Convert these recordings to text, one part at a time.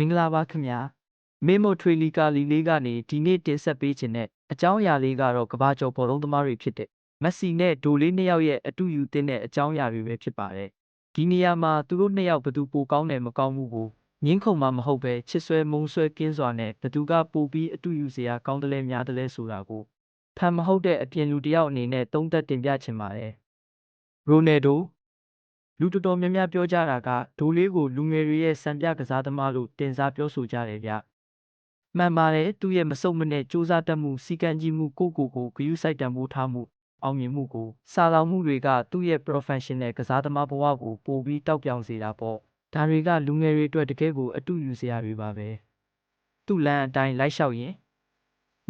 မင်္ဂလာပါခင်ဗျာမေမိုထွေလီကာလီလေးကနေဒီနေ့တင်ဆက်ပေးခြင်းတဲ့အကြောင်းအရာလေးကတော့ကဘာကျော်ဘောလုံးသမားတွေဖြစ်တဲ့မက်ဆီနဲ့ဒိုလေးနှစ်ယောက်ရဲ့အတူယူတင်တဲ့အကြောင်းအရာတွေပဲဖြစ်ပါတယ်ဒီနေရာမှာသူတို့နှစ်ယောက်ဘယ်သူပိုကောင်းတယ်မကောင်းဘူးကိုငင်းခုန်မှမဟုတ်ပဲချစ်ဆွဲမုန်းဆွဲကင်းစွာနဲ့ဘယ်သူကပိုပြီးအတူယူစရာကောင်းတယ်လဲများတယ်လဲဆိုတာကိုဖန်မဟုတ်တဲ့အပြင်လူတစ်ယောက်အနေနဲ့သုံးသက်တင်ပြချင်ပါတယ်ရိုနယ်ဒို လူတော်တော်များများပြောကြတာကဒိုလေးကိုလူငယ်တွေရဲ့စံပြကစားသမားလို့တင်စားပြောဆိုကြတယ်ဗျ။မှန်ပါတယ်သူ့ရဲ့မစုံမနဲ့စူးစမ်းတတ်မှုစီကံကြီးမှုကိုယ့်ကိုယ်ကိုဂရုစိုက်တံမိုးထားမှုအောင်မြင်မှုကိုစာလောင်မှုတွေကသူ့ရဲ့ professional ကစားသမားဘဝကိုပိုပြီးတောက်ပြောင်စေတာပေါ့။ဒါတွေကလူငယ်တွေအတွက်တကယ်ကိုအတူယူစရာတွေပါပဲ။သူ့လမ်းအတိုင်းလိုက်လျှောက်ရင်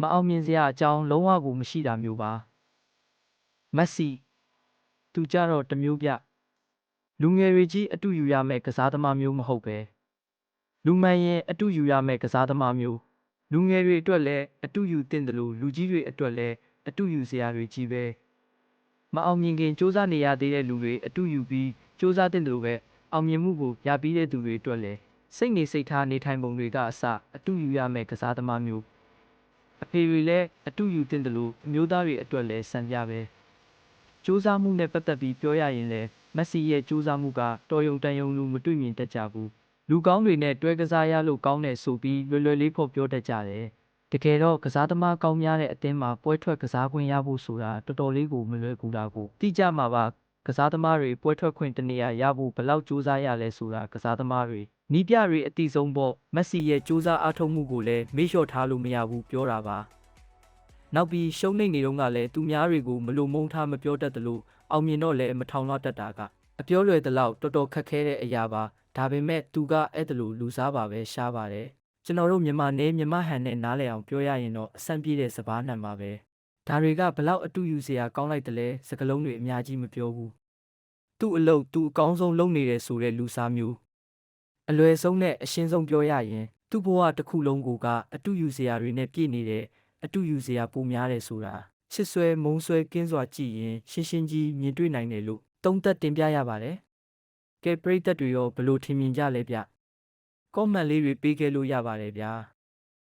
မအောင်မြင်စရာအကြောင်းလုံးဝကိုမရှိတာမျိုးပါ။မက်ဆီသူကြတော့တစ်မျိုးပြ။ လူငယ်တွေကြီးအတူယူရမယ့်ကစားသမားမျိုးမဟုတ်ပဲလူမှန်ရင်အတူယူရမယ့်ကစားသမားမျိုးလူငယ်တွေအတွက်လည်းအတူယူတင်တယ်လို့လူကြီးတွေအတွက်လည်းအတူယူစရာတွေကြီးပဲမအောင်မြင်ခင်စူးစမ်းနေရသေးတဲ့လူတွေအတူယူပြီးစူးစမ်းတင်တယ်လို့ပဲအောင်မြင်မှုကိုရပြီးတဲ့သူတွေအတွက်လည်းစိတ်နေစိတ်ထားနေထိုင်ပုံတွေကအစအတူယူရမယ့်ကစားသမားမျိုးအဖေတွေလည်းအတူယူတင်တယ်လို့အမျိုးသားတွေအတွက်လည်းစံပြပဲ စူးစမ်းမှုနဲ့ပတ်သက်ပြီးပြောရရင်လည်း မက်ဆီရဲ့စူးစမ်းမှုက တော်ယုံတန်ယုံလူမတွေ့မြင်တတ်ကြဘူး လူကောင်းတွေနဲ့ တွဲကစားရလို့ကောင်းတယ်ဆိုပြီး လွယ်လွယ်လေးဖို့ပြောတတ်ကြတယ် တကယ်တော့ ကစားသမားကောင်းများတဲ့အသင်းမှာ ပွဲထွက်ကစားခွင့်ရဖို့ဆိုတာ တော်တော်လေးကို မလွယ်ကူတာကို သိကြမှာပါ ကစားသမားတွေ ပွဲထွက်ခွင့်တနေရာရဖို့ ဘယ်လောက်စူးစမ်းရလဲဆိုတာ ကစားသမားတွေနီးပြတွေအတိဆုံးပေါ့ မက်ဆီရဲ့စူးစမ်းအားထုတ်မှုကိုလည်း မေ့လျှော့ထားလို့မရဘူး ပြောတာပါ နောက်ပြီးရှုံးနေနေတော့ကလည်းသူများတွေကိုမလိုမုန်းထားမပြောတတ်တယ်လို့အောင်မြင်တော့လည်းမထောင်လွှတ်တတ်တာကအပြောလွယ်တဲ့လောက်တော်တော်ခက်ခဲတဲ့အရာပါဒါပေမဲ့သူကအဲ့ဒါလိုလူစားပါပဲရှားပါတယ်ကျွန်တော်တို့မြန်မာနဲ့မြန်မာဟန်နဲ့နားလည်အောင်ပြောရရင်တော့အဆန့်ပြေတဲ့စကားနှံပါပဲဒါတွေကဘလောက်အတူယူစရာကောင်းလိုက်တယ်လဲစကလုံးတွေအများကြီးမပြောဘူးသူ့အလုပ်သူအကောင်းဆုံးလုပ်နေတယ်ဆိုတဲ့လူစားမျိုးအလွယ်ဆုံးနဲ့အရှင်းဆုံးပြောရရင်သူ့ဘဝတစ်ခုလုံးကိုကအတူယူစရာတွေနဲ့ပြည့်နေတဲ့ အတူယူစရာပိုများတယ်ဆိုတာချစ်ဆွဲမုန်းဆွဲကင်းစွာကြည့်ရင်ရှင်းရှင်းကြီးမြင်တွေ့နိုင်တယ်လို့သုံးသက်တင်ပြရပါတယ်။ကဲပရိသတ်တွေရောဘယ်လိုထင်မြင်ကြလဲဗျ။ကောမန့်လေးတွေပေးခဲ့လို့ရပါတယ်ဗျာ။